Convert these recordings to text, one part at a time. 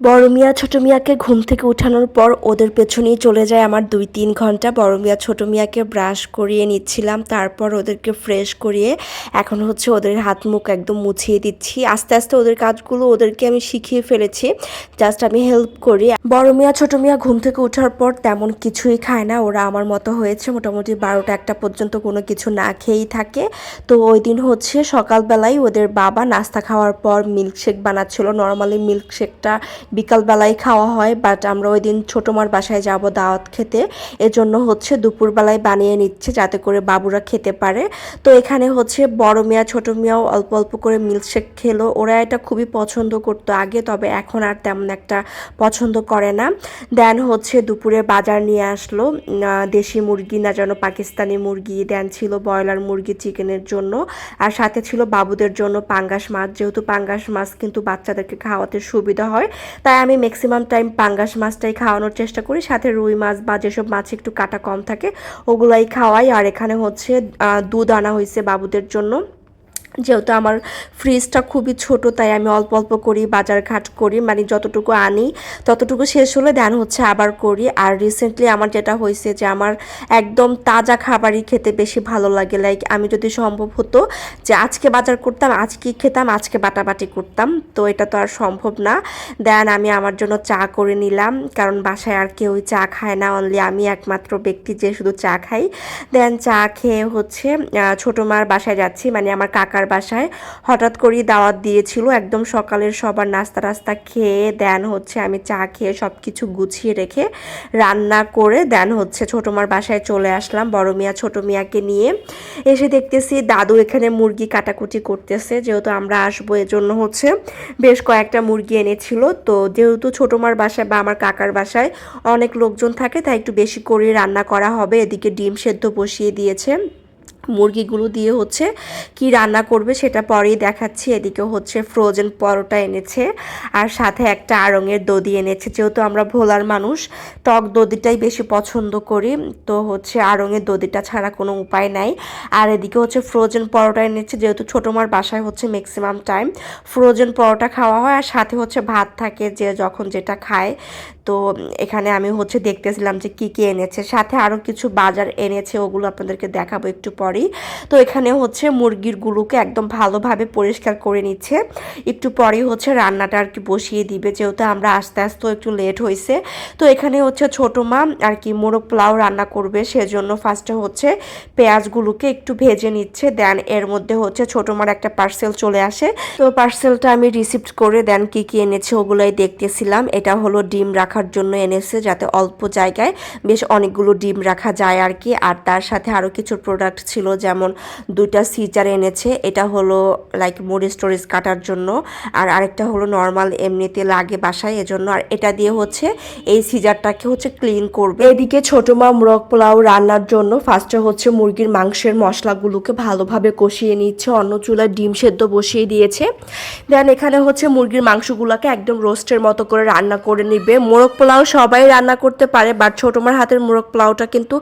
বড় মিয়া ছোট মিয়াকে ঘুম থেকে উঠানোর পর ওদের পেছনেই চলে যায় আমার দুই তিন ঘণ্টা। বড় মিয়া ছোট মিয়াকে ব্রাশ করিয়ে নিচ্ছিলাম, তারপর ওদেরকে ফ্রেশ করিয়ে এখন হচ্ছে ওদের হাত মুখ একদম মুছিয়ে দিচ্ছি। আস্তে আস্তে ওদের কাজগুলো ওদেরকে আমি শিখিয়ে ফেলেছি জাস্ট আমি হেল্প করি। বড় মিয়া ছোট মিয়া ঘুম থেকে ওঠার পর তেমন কিছুই খায় না, ওরা আমার মতো হয়েছে। মোটামুটি বারোটা একটা পর্যন্ত কোনো কিছু না খেয়েই থাকে। তো ওই দিন হচ্ছে সকালবেলায় ওদের বাবা নাস্তা খাওয়ার পর মিল্কশেক বানাচ্ছিল। নর্মালি মিল্কশেকটা বিকালবেলায় খাওয়া হয় বাট আমরা ওই দিন ছোটো মার বাসায় যাব দাওয়াত খেতে। এজন্য হচ্ছে দুপুরবেলায় বানিয়ে নিচ্ছে যাতে করে বাবুরা খেতে পারে। তো এখানে হচ্ছে বড় মিয়া, ছোটো মিয়াও অল্প অল্প করে মিল্কশেক খেলো। ওরা এটা খুবই পছন্দ করতো আগে, তবে এখন আর তেমন একটা পছন্দ করে না। দেন হচ্ছে দুপুরে বাজার নিয়ে আসলো দেশি মুরগি, না যেন পাকিস্তানি মুরগি। দেন ছিল ব্রয়লার মুরগি চিকেনের জন্য। আর সাথে ছিল বাবুদের জন্য পাঙ্গাস মাছ। যেহেতু পাঙ্গাস মাছ কিন্তু বাচ্চাদেরকে খাওয়াতে সুবিধা হয় তাই আমি ম্যাক্সিমাম টাইম পাঙ্গাস মাছটাই খাওয়ানোর চেষ্টা করি, সাথে রুই মাছ বা যেসব মাছ একটু কাটা কম থাকে, ওগুলাই খাওয়াই। আর এখানে হচ্ছে দুধ আনা হয়েছে বাবুদের জন্য। যেহেতু আমার ফ্রিজটা খুবই ছোট, তাই আমি অল্প অল্প করি বাজার ঘাট করি মানে যতটুকু আনি ততটুকু শেষ হলে দেন হচ্ছে আবার করি। আর রিসেন্টলি আমার যেটা হয়েছে যে আমার একদম তাজা খাবারই খেতে বেশি ভালো লাগে। লাইক আমি যদি সম্ভব হতো যে আজকে বাজার করতাম, আজকে খেতাম, আজকে বাটাবাটি করতাম, তো এটা তো আর সম্ভব না। দেন আমি আমার জন্য চা করে নিলাম, কারণ বাসায় আর কেউই চা খায় না অনলি আমি একমাত্র ব্যক্তি যে শুধু চা খাই। দেন চা খেয়ে হচ্ছে ছোটো মার বাসায় যাচ্ছি মানে আমার কাকার বাসায়। হঠাৎ করেই দাওয়াত দিয়েছিল, একদম সকালের সবার নাস্তা টাস্তা খেয়ে দেন হচ্ছে আমি চা খেয়ে সব কিছু গুছিয়ে রেখে রান্না করে দেন হচ্ছে ছোটো মার বাসায় চলে আসলাম, বড় মিয়া ছোটো মিয়াকে নিয়ে। এসে দেখতেছি দাদু এখানে মুরগি কাটাকুটি করতেছে, যেহেতু আমরা আসব এজন্য হচ্ছে বেশ কয়েকটা মুরগি এনেছিল। তো যেহেতু ছোটো মার বাসায় বা আমার কাকার বাসায় অনেক লোকজন থাকে, তাই একটু বেশি করে রান্না করা হবে, এদিকে ডিম সেদ্ধ বসিয়ে দিয়েছে। মুরগিগুলো দিয়ে হচ্ছে কি রান্না করবে সেটা পরেই দেখাচ্ছি। এদিকে হচ্ছে ফ্রোজেন পরোটা এনেছে আর সাথে একটা আড়ঙের দদি এনেছে। যেহেতু আমরা ভোলার মানুষ, টক দদিটাই বেশি পছন্দ করি। তো হচ্ছে আড়ঙের দদিটা ছাড়া কোনো উপায় নাই। আর এদিকে হচ্ছে ফ্রোজেন পরোটা এনেছে। যেহেতু ছোটো মার বাসায় হচ্ছে ম্যাক্সিমাম টাইম ফ্রোজেন পরোটা খাওয়া হয়। আর সাথে হচ্ছে ভাত থাকে যে যখন যেটা খায়। তো এখানে আমি হচ্ছে দেখতেছিলাম যে কি কি এনেছে, সাথে আরও কিছু বাজার এনেছে, ওগুলো আপনাদেরকে দেখাবো একটু পরেই। তো এখানে হচ্ছে মুরগিরগুলোকে একদম ভালোভাবে পরিষ্কার করে নিচ্ছে। একটু পরেই হচ্ছে রান্নাটা আর কি বসিয়ে দিবে, যেহেতু আমরা আস্তে আস্তে একটু লেট হয়েছে তো এখানে হচ্ছে ছোটো মা আর কি মোরগ পোলাও রান্না করবে, সেজন্য ফার্স্টে হচ্ছে পেঁয়াজগুলোকে একটু ভেজে নিচ্ছে দেন এর মধ্যে হচ্ছে ছোটো মার একটা পার্সেল চলে আসে। তো পার্সেলটা আমি রিসিপ্ট করে দেন কি কি এনেছে ওগুলোই দেখতেছিলাম। এটা হলো ডিম রাখার জন্য এনেছে যাতে অল্প জায়গায় বেশ অনেকগুলো ডিম রাখা যায় আর কি। আর তার সাথে আরও কিছু প্রোডাক্ট ছিল, যেমন দুইটা সিজার এনেছে। এটা হলো লাইক মুড়ি স্টোরেজ কাটার জন্য। আর আরেকটা হলো নর্মাল এমনিতে লাগে বাসায়, এজন্য। আর এটা দিয়ে হচ্ছে, এই সিজারটাকে হচ্ছে ক্লিন করবে। এদিকে ছোট মা মোরগ পোলাও রান্নার জন্য ফার্স্টে হচ্ছে মুরগির মাংসের মশলাগুলোকে ভালোভাবে কষিয়ে নিচ্ছে, অন্য চুলায় ডিম সেদ্ধ বসিয়ে দিয়েছে। দেন এখানে হচ্ছে মুরগির মাংসগুলোকে একদম রোস্টের মতো করে রান্না করে নিবে। মোরগ পোলাও সবাই রান্না করতে পারে বাট ছোট মার হাতের মোরগ পোলাওটা কিন্তু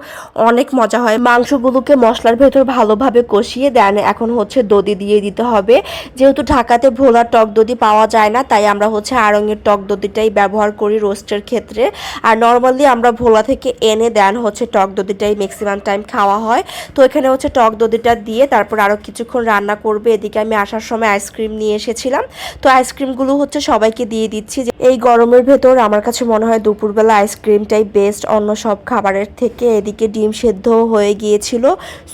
অনেক মজা হয়। মাংসগুলোকে মশলার ভেতর ভালোভাবে কষিয়ে দেন, এখন হচ্ছে দদি দিয়ে দিতে হবে। যেহেতু ঢাকাতে ভোলা টক দদি পাওয়া যায় না, তাই আমরা হচ্ছে আড়ঙের টক দদিটাই ব্যবহার করি রোস্টের ক্ষেত্রে। আর নর্মালি আমরা ভোলা থেকে এনে দেন হচ্ছে টক দদিটাই ম্যাক্সিমাম টাইম খাওয়া হয়। তো এখানে হচ্ছে টক দদিটা দিয়ে তারপর আরও কিছুক্ষণ রান্না করবে। এদিকে আমি আসার সময় আইসক্রিম নিয়ে এসেছিলাম। তো আইসক্রিমগুলো হচ্ছে সবাইকে দিয়ে দিচ্ছি যে, এই গরমের ভেতর আমার কাছে মনে হয় দুপুরবেলা আইসক্রিমটাই বেস্ট অন্য সব খাবারের থেকে এদিকে ডিম সেদ্ধ হয়ে গিয়েছিল।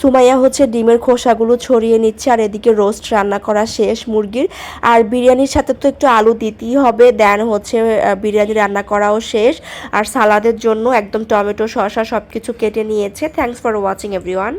সুমাইয়া হচ্ছে ডিমের খোসাগুলো ছড়িয়ে নিচ্ছে আর এদিকে রোস্ট রান্না করা শেষ মুরগির। আর বিরিয়ানির সাথে তো একটু আলু দিতেই হবে দেন হচ্ছে বিরিয়ানি রান্না করাও শেষ। আর সালাদের জন্য একদম টমেটো, শসা সব কিছু কেটে নিয়েছে। Thanks for watching everyone